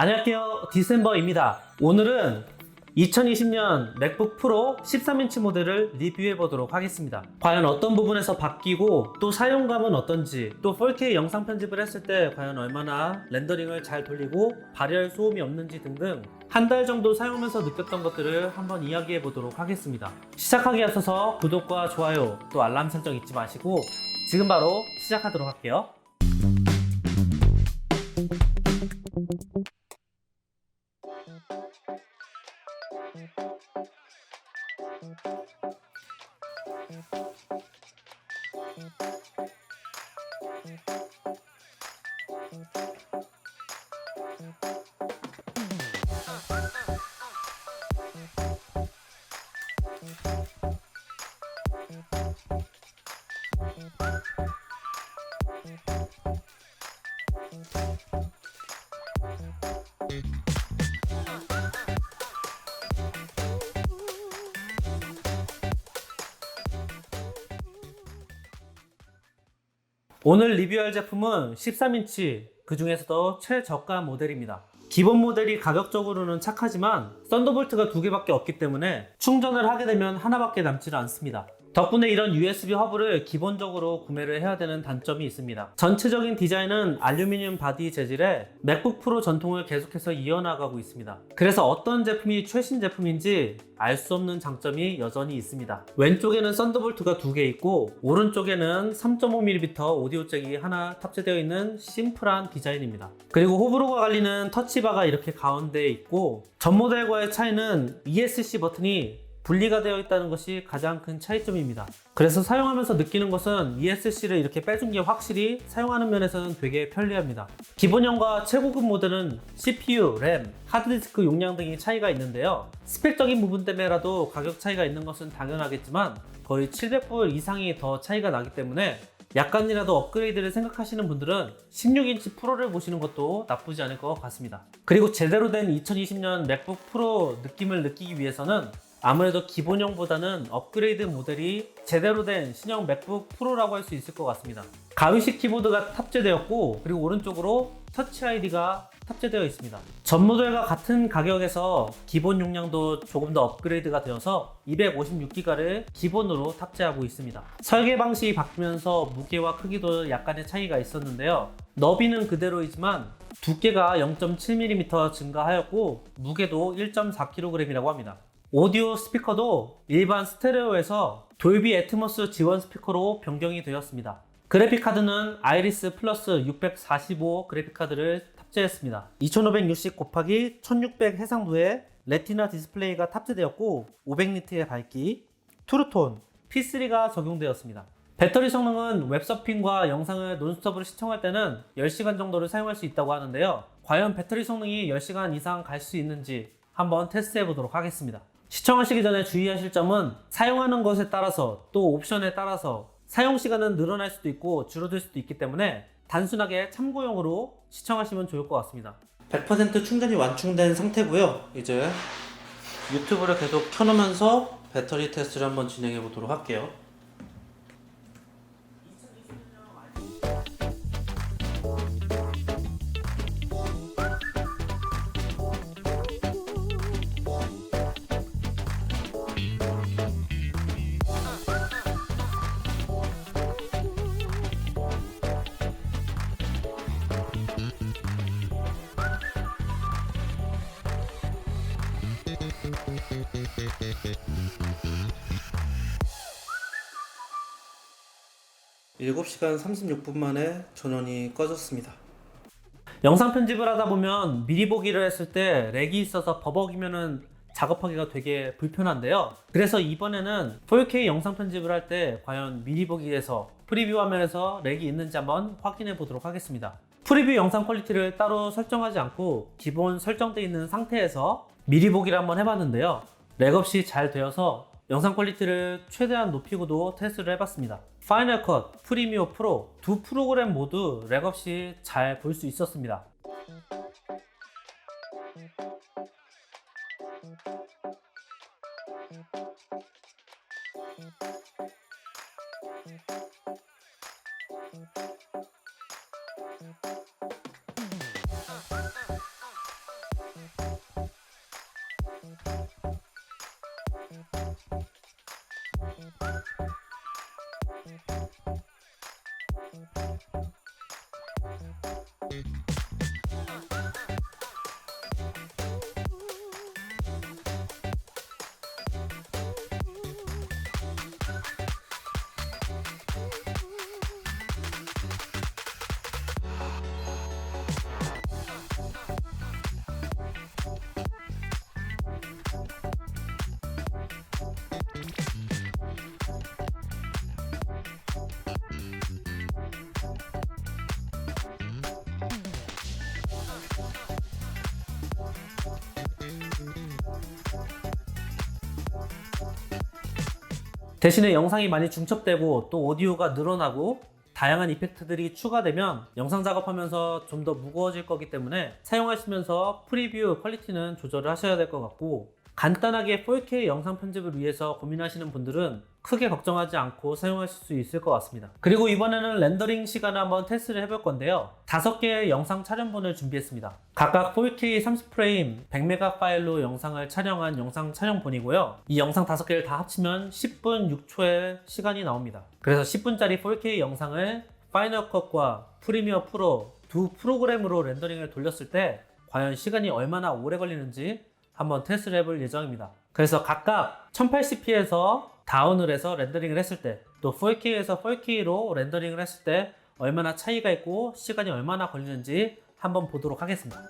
안녕하세요. 디셈버입니다. 오늘은 2020년 맥북 프로 13인치 모델을 리뷰해 보도록 하겠습니다. 과연 어떤 부분에서 바뀌고 또 사용감은 어떤지 또 4K 영상 편집을 했을 때 과연 얼마나 렌더링을 잘 돌리고 발열 소음이 없는지 등등 한 달 정도 사용하면서 느꼈던 것들을 한번 이야기해 보도록 하겠습니다. 시작하기에 앞서서 구독과 좋아요 또 알람 설정 잊지 마시고 지금 바로 시작하도록 할게요. 오늘 리뷰할 제품은 13인치 그 중에서도 최저가 모델입니다. 기본 모델이 가격적으로는 착하지만 썬더볼트가 두 개밖에 없기 때문에 충전을 하게 되면 하나밖에 남지는 않습니다. 덕분에 이런 USB 허브를 기본적으로 구매를 해야 되는 단점이 있습니다. 전체적인 디자인은 알루미늄 바디 재질의 맥북 프로 전통을 계속해서 이어나가고 있습니다. 그래서 어떤 제품이 최신 제품인지 알 수 없는 장점이 여전히 있습니다. 왼쪽에는 썬더볼트가 두 개 있고 오른쪽에는 3.5mm 오디오 잭이 하나 탑재되어 있는 심플한 디자인입니다. 그리고 호불호가 갈리는 터치바가 이렇게 가운데에 있고 전 모델과의 차이는 ESC 버튼이 분리가 되어 있다는 것이 가장 큰 차이점입니다. 그래서 사용하면서 느끼는 것은 ESC를 이렇게 빼준 게 확실히 사용하는 면에서는 되게 편리합니다. 기본형과 최고급 모델은 CPU, 램, 하드디스크 용량 등의 차이가 있는데요. 스펙적인 부분 때문에라도 가격 차이가 있는 것은 당연하겠지만 거의 700불 이상이 더 차이가 나기 때문에 약간이라도 업그레이드를 생각하시는 분들은 16인치 프로를 보시는 것도 나쁘지 않을 것 같습니다. 그리고 제대로 된 2020년 맥북 프로 느낌을 느끼기 위해서는 아무래도 기본형보다는 업그레이드 모델이 제대로 된 신형 맥북 프로라고 할 수 있을 것 같습니다. 가위식 키보드가 탑재되었고 그리고 오른쪽으로 터치 아이디가 탑재되어 있습니다. 전 모델과 같은 가격에서 기본 용량도 조금 더 업그레이드가 되어서 256기가를 기본으로 탑재하고 있습니다. 설계 방식이 바뀌면서 무게와 크기도 약간의 차이가 있었는데요. 너비는 그대로이지만 두께가 0.7mm 증가하였고 무게도 1.4kg이라고 합니다. 오디오 스피커도 일반 스테레오에서 돌비 애트모스 지원 스피커로 변경이 되었습니다. 그래픽 카드는 아이리스 플러스 645 그래픽 카드를 탑재했습니다. 2560 곱하기 1600 해상도의 레티나 디스플레이가 탑재되었고 500니트의 밝기, 투르톤, P3가 적용되었습니다. 배터리 성능은 웹서핑과 영상을 논스톱으로 시청할 때는 10시간 정도를 사용할 수 있다고 하는데요. 과연 배터리 성능이 10시간 이상 갈 수 있는지 한번 테스트해 보도록 하겠습니다. 시청하시기 전에 주의하실 점은 사용하는 것에 따라서 또 옵션에 따라서 사용 시간은 늘어날 수도 있고 줄어들 수도 있기 때문에 단순하게 참고용으로 시청하시면 좋을 것 같습니다. 100% 충전이 완충된 상태고요. 이제 유튜브를 계속 켜놓으면서 배터리 테스트를 한번 진행해 보도록 할게요. 일곱 시간 36분 만에 전원이 꺼졌습니다. 영상 편집을 하다 보면 미리 보기를 했을 때 렉이 있어서 버벅이면은 작업하기가 되게 불편한데요. 그래서 이번에는 4K 영상 편집을 할 때 과연 미리 보기에서 프리뷰 화면에서 렉이 있는지 한번 확인해 보도록 하겠습니다. 프리뷰 영상 퀄리티를 따로 설정하지 않고 기본 설정되어 있는 상태에서 미리 보기를 한번 해봤는데요. 렉 없이 잘 되어서 영상 퀄리티를 최대한 높이고도 테스트를 해봤습니다. 파이널 컷, 프리미어 프로 두 프로그램 모두 렉 없이 잘 볼 수 있었습니다. 대신에 영상이 많이 중첩되고 또 오디오가 늘어나고 다양한 이펙트들이 추가되면 영상 작업하면서 좀 더 무거워질 거기 때문에 사용하시면서 프리뷰 퀄리티는 조절을 하셔야 될 것 같고 간단하게 4K 영상 편집을 위해서 고민하시는 분들은 크게 걱정하지 않고 사용하실 수 있을 것 같습니다. 그리고 이번에는 렌더링 시간을 한번 테스트를 해볼 건데요. 5개의 영상 촬영본을 준비했습니다. 각각 4K 30프레임 100메가 파일로 영상을 촬영한 영상 촬영본이고요. 이 영상 5개를 다 합치면 10분 6초의 시간이 나옵니다. 그래서 10분짜리 4K 영상을 파이널 컷과 프리미어 프로 두 프로그램으로 렌더링을 돌렸을 때 과연 시간이 얼마나 오래 걸리는지 한번 테스트를 해볼 예정입니다. 그래서 각각 1080p에서 다운을 해서 렌더링을 했을 때, 또 4K에서 4K로 렌더링을 했을 때 얼마나 차이가 있고 시간이 얼마나 걸리는지 한번 보도록 하겠습니다.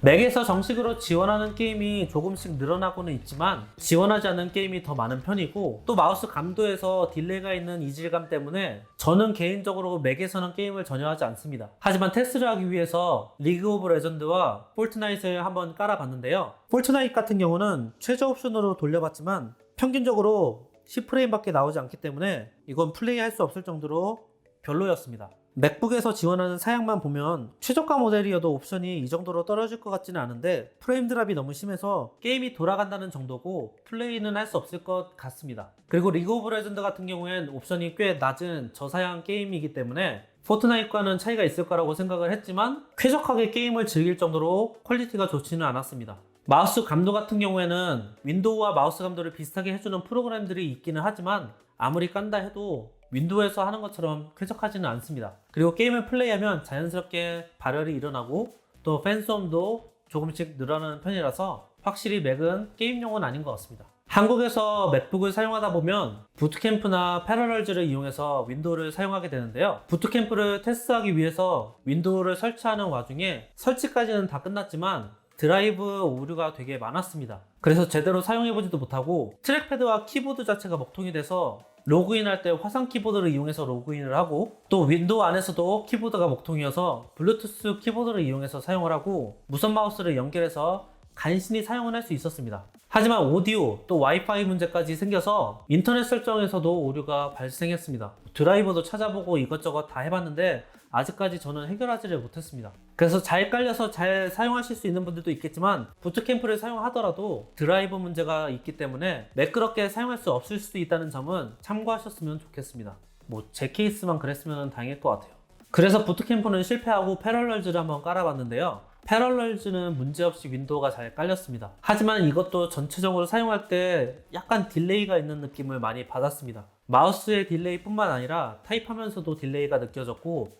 맥에서 정식으로 지원하는 게임이 조금씩 늘어나고는 있지만 지원하지 않는 게임이 더 많은 편이고 또 마우스 감도에서 딜레이가 있는 이질감 때문에 저는 개인적으로 맥에서는 게임을 전혀 하지 않습니다. 하지만 테스트를 하기 위해서 리그 오브 레전드와 폴트나잇을 한번 깔아봤는데요. 폴트나잇 같은 경우는 최저 옵션으로 돌려봤지만 평균적으로 10프레임밖에 나오지 않기 때문에 이건 플레이할 수 없을 정도로 별로였습니다. 맥북에서 지원하는 사양만 보면 최저가 모델이어도 옵션이 이 정도로 떨어질 것 같지는 않은데 프레임 드랍이 너무 심해서 게임이 돌아간다는 정도고 플레이는 할 수 없을 것 같습니다. 그리고 리그 오브 레전드 같은 경우엔 옵션이 꽤 낮은 저사양 게임이기 때문에 포트나잇과는 차이가 있을 거라고 생각을 했지만 쾌적하게 게임을 즐길 정도로 퀄리티가 좋지는 않았습니다. 마우스 감도 같은 경우에는 윈도우와 마우스 감도를 비슷하게 해주는 프로그램들이 있기는 하지만 아무리 깐다 해도 윈도우에서 하는 것처럼 쾌적하지는 않습니다. 그리고 게임을 플레이하면 자연스럽게 발열이 일어나고 또 팬소음도 조금씩 늘어나는 편이라서 확실히 맥은 게임용은 아닌 것 같습니다. 한국에서 맥북을 사용하다 보면 부트캠프나 패러럴즈를 이용해서 윈도우를 사용하게 되는데요. 부트캠프를 테스트하기 위해서 윈도우를 설치하는 와중에 설치까지는 다 끝났지만 드라이브 오류가 되게 많았습니다. 그래서 제대로 사용해보지도 못하고 트랙패드와 키보드 자체가 먹통이 돼서 로그인할 때 화상 키보드를 이용해서 로그인을 하고 또 윈도우 안에서도 키보드가 먹통이어서 블루투스 키보드를 이용해서 사용을 하고 무선 마우스를 연결해서 간신히 사용을 할 수 있었습니다. 하지만 오디오 또 와이파이 문제까지 생겨서 인터넷 설정에서도 오류가 발생했습니다. 드라이버도 찾아보고 이것저것 다 해봤는데 아직까지 저는 해결하지를 못했습니다. 그래서 잘 깔려서 잘 사용하실 수 있는 분들도 있겠지만 부트캠프를 사용하더라도 드라이버 문제가 있기 때문에 매끄럽게 사용할 수 없을 수도 있다는 점은 참고하셨으면 좋겠습니다. 뭐 제 케이스만 그랬으면 다행일 것 같아요. 그래서 부트캠프는 실패하고 패럴럴즈를 한번 깔아봤는데요. 패럴럴즈는 문제없이 윈도우가 잘 깔렸습니다. 하지만 이것도 전체적으로 사용할 때 약간 딜레이가 있는 느낌을 많이 받았습니다. 마우스의 딜레이뿐만 아니라 타입하면서도 딜레이가 느껴졌고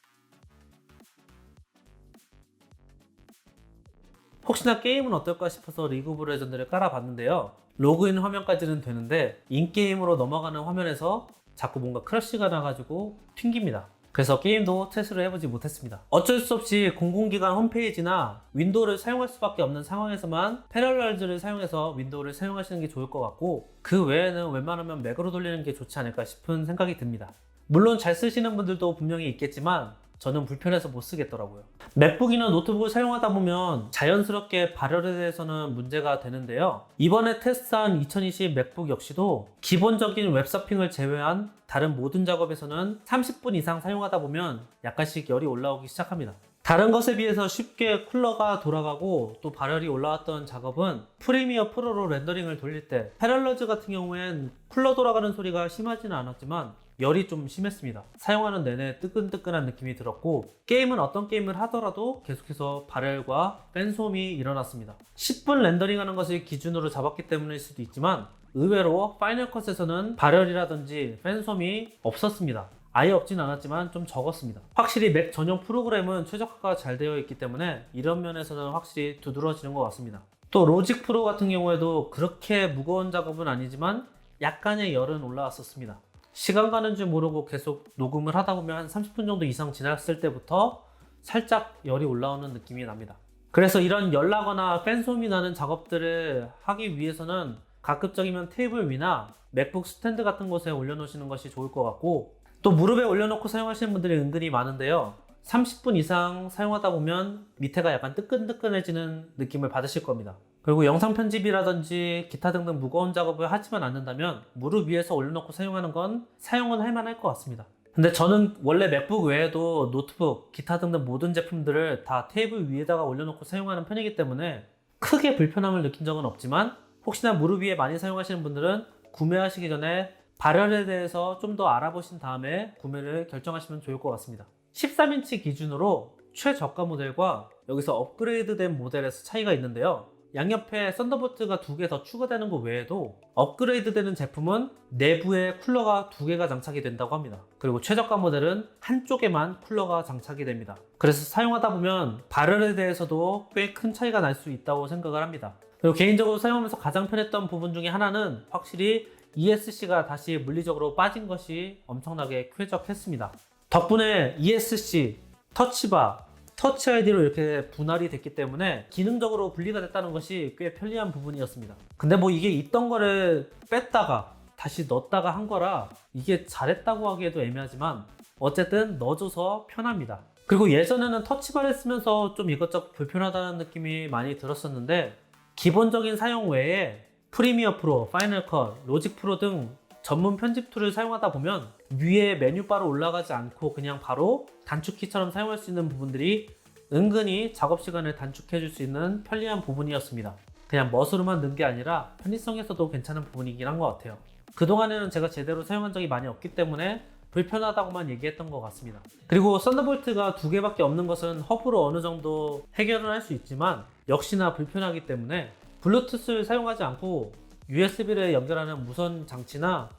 혹시나 게임은 어떨까 싶어서 리그 오브 레전드를 깔아봤는데요. 로그인 화면까지는 되는데 인게임으로 넘어가는 화면에서 자꾸 뭔가 크러쉬가 나가지고 튕깁니다. 그래서 게임도 테스트를 해보지 못했습니다. 어쩔 수 없이 공공기관 홈페이지나 윈도우를 사용할 수밖에 없는 상황에서만 패럴럴즈를 사용해서 윈도우를 사용하시는 게 좋을 것 같고 그 외에는 웬만하면 맥으로 돌리는 게 좋지 않을까 싶은 생각이 듭니다. 물론 잘 쓰시는 분들도 분명히 있겠지만 저는 불편해서 못 쓰겠더라고요. 맥북이나 노트북을 사용하다 보면 자연스럽게 발열에 대해서는 문제가 되는데요. 이번에 테스트한 2020 맥북 역시도 기본적인 웹서핑을 제외한 다른 모든 작업에서는 30분 이상 사용하다 보면 약간씩 열이 올라오기 시작합니다. 다른 것에 비해서 쉽게 쿨러가 돌아가고 또 발열이 올라왔던 작업은 프리미어 프로로 렌더링을 돌릴 때 패럴러즈 같은 경우엔 쿨러 돌아가는 소리가 심하지는 않았지만 열이 좀 심했습니다. 사용하는 내내 뜨끈뜨끈한 느낌이 들었고 게임은 어떤 게임을 하더라도 계속해서 발열과 팬소음이 일어났습니다. 10분 렌더링하는 것을 기준으로 잡았기 때문일 수도 있지만 의외로 파이널 컷에서는 발열이라든지 팬소음이 없었습니다. 아예 없진 않았지만 좀 적었습니다. 확실히 맥 전용 프로그램은 최적화가 잘 되어 있기 때문에 이런 면에서는 확실히 두드러지는 것 같습니다. 또 로직 프로 같은 경우에도 그렇게 무거운 작업은 아니지만 약간의 열은 올라왔었습니다. 시간 가는 줄 모르고 계속 녹음을 하다 보면 한 30분 정도 이상 지났을 때부터 살짝 열이 올라오는 느낌이 납니다. 그래서 이런 열 나거나 팬소음이 나는 작업들을 하기 위해서는 가급적이면 테이블 위나 맥북 스탠드 같은 곳에 올려놓으시는 것이 좋을 것 같고 또 무릎에 올려놓고 사용하시는 분들이 은근히 많은데요. 30분 이상 사용하다 보면 밑에가 약간 뜨끈뜨끈해지는 느낌을 받으실 겁니다. 그리고 영상 편집이라든지 기타 등등 무거운 작업을 하지만 않는다면 무릎 위에서 올려놓고 사용하는 건 사용은 할 만할 것 같습니다. 근데 저는 원래 맥북 외에도 노트북, 기타 등등 모든 제품들을 다 테이블 위에다가 올려놓고 사용하는 편이기 때문에 크게 불편함을 느낀 적은 없지만 혹시나 무릎 위에 많이 사용하시는 분들은 구매하시기 전에 발열에 대해서 좀 더 알아보신 다음에 구매를 결정하시면 좋을 것 같습니다. 13인치 기준으로 최저가 모델과 여기서 업그레이드 된 모델에서 차이가 있는데요. 양옆에 썬더볼트가 두 개 더 추가되는 것 외에도 업그레이드 되는 제품은 내부에 쿨러가 두 개가 장착이 된다고 합니다. 그리고 최저가 모델은 한쪽에만 쿨러가 장착이 됩니다. 그래서 사용하다 보면 발열에 대해서도 꽤 큰 차이가 날 수 있다고 생각을 합니다. 그리고 개인적으로 사용하면서 가장 편했던 부분 중에 하나는 확실히 ESC가 다시 물리적으로 빠진 것이 엄청나게 쾌적했습니다. 덕분에 ESC, 터치바, 터치 아이디로 이렇게 분할이 됐기 때문에 기능적으로 분리가 됐다는 것이 꽤 편리한 부분이었습니다. 근데 뭐 이게 있던 거를 뺐다가 다시 넣었다가 한 거라 이게 잘했다고 하기에도 애매하지만 어쨌든 넣어줘서 편합니다. 그리고 예전에는 터치바를 쓰면서 좀 이것저것 불편하다는 느낌이 많이 들었었는데 기본적인 사용 외에 프리미어 프로, 파이널 컷, 로직 프로 등 전문 편집 툴을 사용하다 보면 위에 메뉴바로 올라가지 않고 그냥 바로 단축키처럼 사용할 수 있는 부분들이 은근히 작업 시간을 단축해 줄 수 있는 편리한 부분이었습니다. 그냥 멋으로만 는 게 아니라 편의성에서도 괜찮은 부분이긴 한 것 같아요. 그동안에는 제가 제대로 사용한 적이 많이 없기 때문에 불편하다고만 얘기했던 것 같습니다. 그리고 썬더볼트가 두 개밖에 없는 것은 허브로 어느 정도 해결을 할 수 있지만 역시나 불편하기 때문에 블루투스를 사용하지 않고 USB를 연결하는 무선 장치나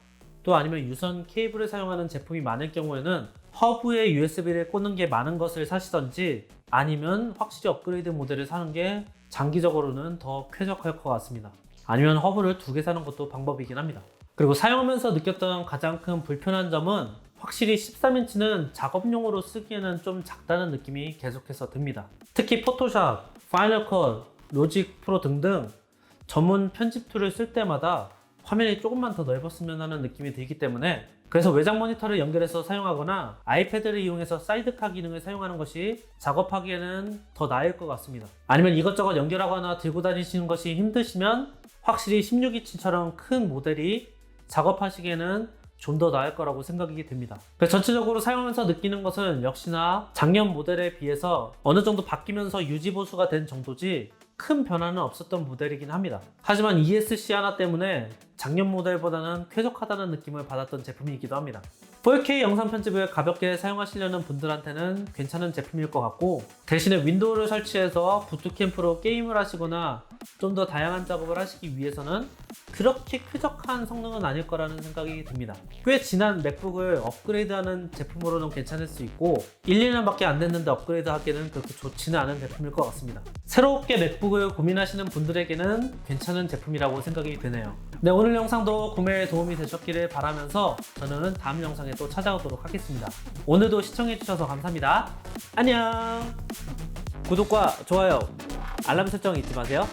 또 아니면 유선 케이블을 사용하는 제품이 많을 경우에는 허브에 USB를 꽂는 게 많은 것을 사시던지 아니면 확실히 업그레이드 모델을 사는 게 장기적으로는 더 쾌적할 것 같습니다. 아니면 허브를 두 개 사는 것도 방법이긴 합니다. 그리고 사용하면서 느꼈던 가장 큰 불편한 점은 확실히 13인치는 작업용으로 쓰기에는 좀 작다는 느낌이 계속해서 듭니다. 특히 포토샵, 파이널 컷, 로직 프로 등등 전문 편집 툴을 쓸 때마다 화면이 조금만 더 넓었으면 하는 느낌이 들기 때문에 그래서 외장 모니터를 연결해서 사용하거나 아이패드를 이용해서 사이드카 기능을 사용하는 것이 작업하기에는 더 나을 것 같습니다. 아니면 이것저것 연결하거나 들고 다니시는 것이 힘드시면 확실히 16인치처럼 큰 모델이 작업하시기에는 좀 더 나을 거라고 생각이. 그래서 전체적으로 사용하면서 느끼는 것은 역시나 작년 모델에 비해서 어느 정도 바뀌면서 유지 보수가 된 정도지 큰 변화는 없었던 모델이긴 합니다. 하지만 ESC 하나 때문에 작년 모델보다는 쾌적하다는 느낌을 받았던 제품이기도 합니다. 4K 영상 편집을 가볍게 사용하시려는 분들한테는 괜찮은 제품일 것 같고 대신에 윈도우를 설치해서 부트캠프로 게임을 하시거나 좀 더 다양한 작업을 하시기 위해서는 그렇게 쾌적한 성능은 아닐 거라는 생각이 듭니다. 꽤 지난 맥북을 업그레이드하는 제품으로는 괜찮을 수 있고 1, 2년밖에 안 됐는데 업그레이드 하기에는 그렇게 좋지는 않은 제품일 것 같습니다. 새롭게 맥북을 고민하시는 분들에게는 괜찮은 제품이라고 생각이 드네요. 네, 오늘 영상도 구매에 도움이 되셨기를 바라면서 저는 다음 영상에 또 찾아오도록 하겠습니다. 오늘도 시청해주셔서 감사합니다. 안녕! 구독과 좋아요, 알람 설정 잊지 마세요.